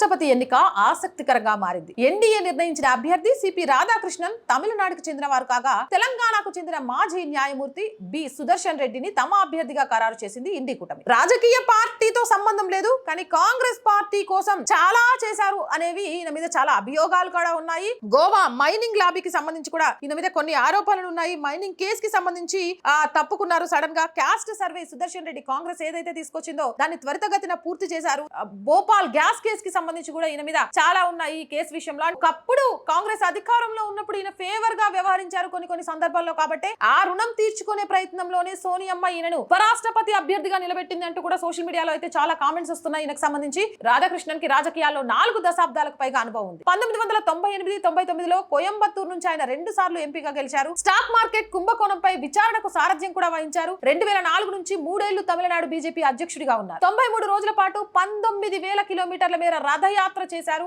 ఉపరాష్ట్రపతి ఎన్నిక ఆసక్తికరంగా మారింది. ఎన్డీఏ నిర్ణయించిన అభ్యర్థి సిపి రాధాకృష్ణన్ తమిళనాడుకు చెందిన వారు కాగా తెలంగాణకు చెందిన మాజీ న్యాయమూర్తి బి సుదర్శన్ రెడ్డిని తమ అభ్యర్థిగా ఖరారు చేసింది ఇండి కూటమి. రాజకీయ పార్టీతో సంబంధం లేదు కానీ కాంగ్రెస్ పార్టీ కోసం చాలా చేశారు అనేవి ఈయన మీద చాలా అభియోగాలు కూడా ఉన్నాయి. గోవా మైనింగ్ లాబీకి సంబంధించి కూడా ఈయన మీద కొన్ని ఆరోపణలు ఉన్నాయి. మైనింగ్ కేసు కి సంబంధించి తప్పుకున్నారు సడన్గా. క్యాస్ట్ సర్వే సుదర్శన్ రెడ్డి కాంగ్రెస్ ఏదైతే తీసుకొచ్చిందో దాన్ని త్వరితగతిన పూర్తి చేశారు. భోపాల్ గ్యాస్ కేసు కి సంబంధించి కూడా ఈయన మీద చాలా ఉన్నాయి ఈ కేసు విషయంలో. ఒకప్పుడు కాంగ్రెస్ అధికారంలో ఉన్నప్పుడు ఈయన ఫేవర్గా వ్యవహరించారు కొన్ని కొన్ని సందర్భాల్లో కాబట్టి ఆ రుణం తీర్చుకునే ప్రయత్నంలోనే సోనియమ్మ ఈయనను ఉపరాష్ట్రపతి అభ్యర్థిగా నిలబెట్టింది అంటూ కూడా సోషల్ మీడియాలో అయితే చాలా కామెంట్స్ వస్తున్నాయి. ఈయనకు సంబంధించి రాధాకృష్ణన్కి రాజకీయాల్లో నాలుగు దశాబ్దాలకు పైగా అనుభవం ఉంది. పంతొమ్మిది వందల తొంభై ఎనిమిది తొంభై తొమ్మిదిలో కోయంబత్తూరు నుంచి ఆయన రెండు సార్లు ఎంపీగా గెలిచారు. స్టాక్ మార్కెట్ కుంభకోణంపై విచారణకు సారథ్యం కూడా వహించారు. రెండు వేల నాలుగు నుంచి మూడేళ్ళు తమిళనాడు బీజేపీ అధ్యక్షుడిగా ఉన్నారు. తొంభై మూడు రోజుల పాటు పంతొమ్మిది వేల కిలోమీటర్ల మేర రథయాత్ర చేశారు.